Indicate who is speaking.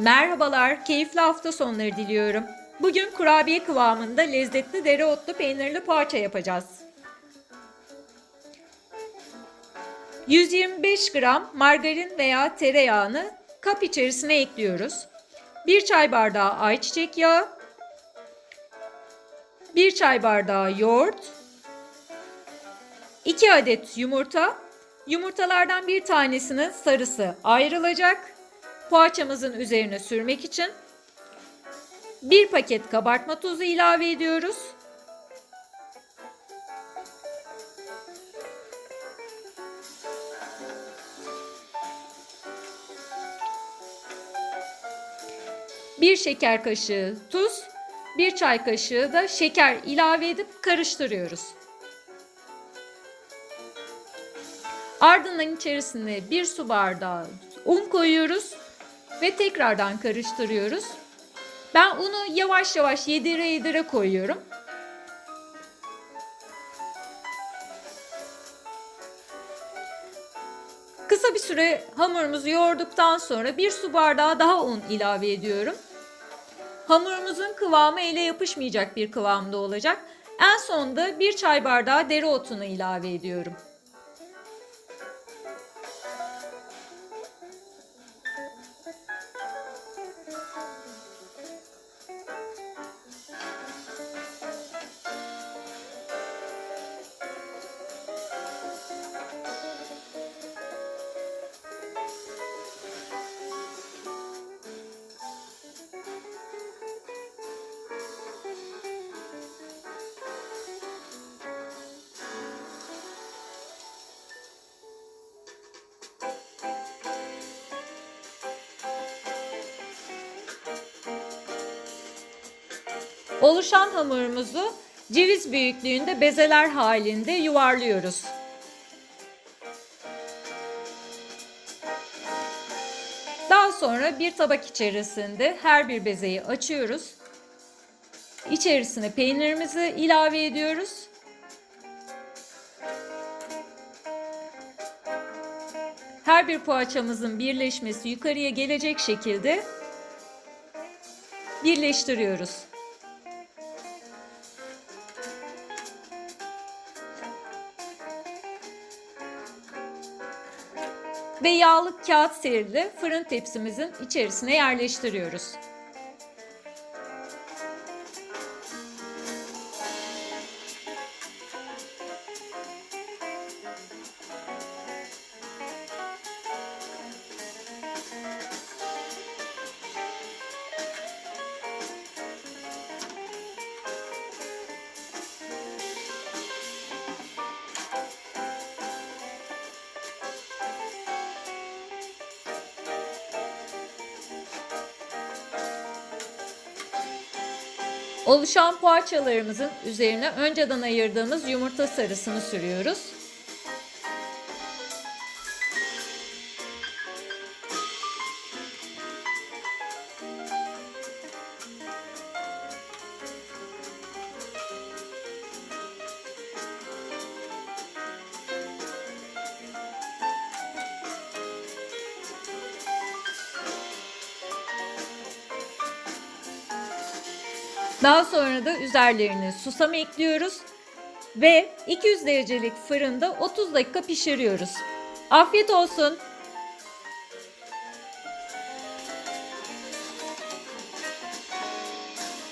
Speaker 1: Merhabalar, keyifli hafta sonları diliyorum. Bugün kurabiye kıvamında lezzetli dereotlu peynirli poğaça yapacağız. 125 gram margarin veya tereyağını kap içerisine ekliyoruz. 1 çay bardağı ayçiçek yağı, 1 çay bardağı yoğurt, 2 adet yumurta, yumurtalardan bir tanesinin sarısı ayrılacak. Poğaçamızın üzerine sürmek için bir paket kabartma tozu ilave ediyoruz. Bir şeker kaşığı tuz, bir çay kaşığı da şeker ilave edip karıştırıyoruz. Ardından içerisine bir su bardağı un koyuyoruz ve tekrardan karıştırıyoruz. Ben unu yavaş yavaş yedire yedire koyuyorum. Kısa bir süre hamurumuzu yoğurduktan sonra bir su bardağı daha un ilave ediyorum. Hamurumuzun kıvamı ele yapışmayacak bir kıvamda olacak. En sonda bir çay bardağı dereotunu ilave ediyorum. Oluşan hamurumuzu ceviz büyüklüğünde bezeler halinde yuvarlıyoruz. Daha sonra bir tabak içerisinde her bir bezeyi açıyoruz. İçerisine peynirimizi ilave ediyoruz. Her bir poğaçamızın birleşmesi yukarıya gelecek şekilde birleştiriyoruz. Ve yağlı kağıt serili fırın tepsimizin içerisine yerleştiriyoruz. Oluşan poğaçalarımızın üzerine önceden ayırdığımız yumurta sarısını sürüyoruz. Daha sonra da üzerlerine susam ekliyoruz ve 200 derecelik fırında 30 dakika pişiriyoruz. Afiyet olsun.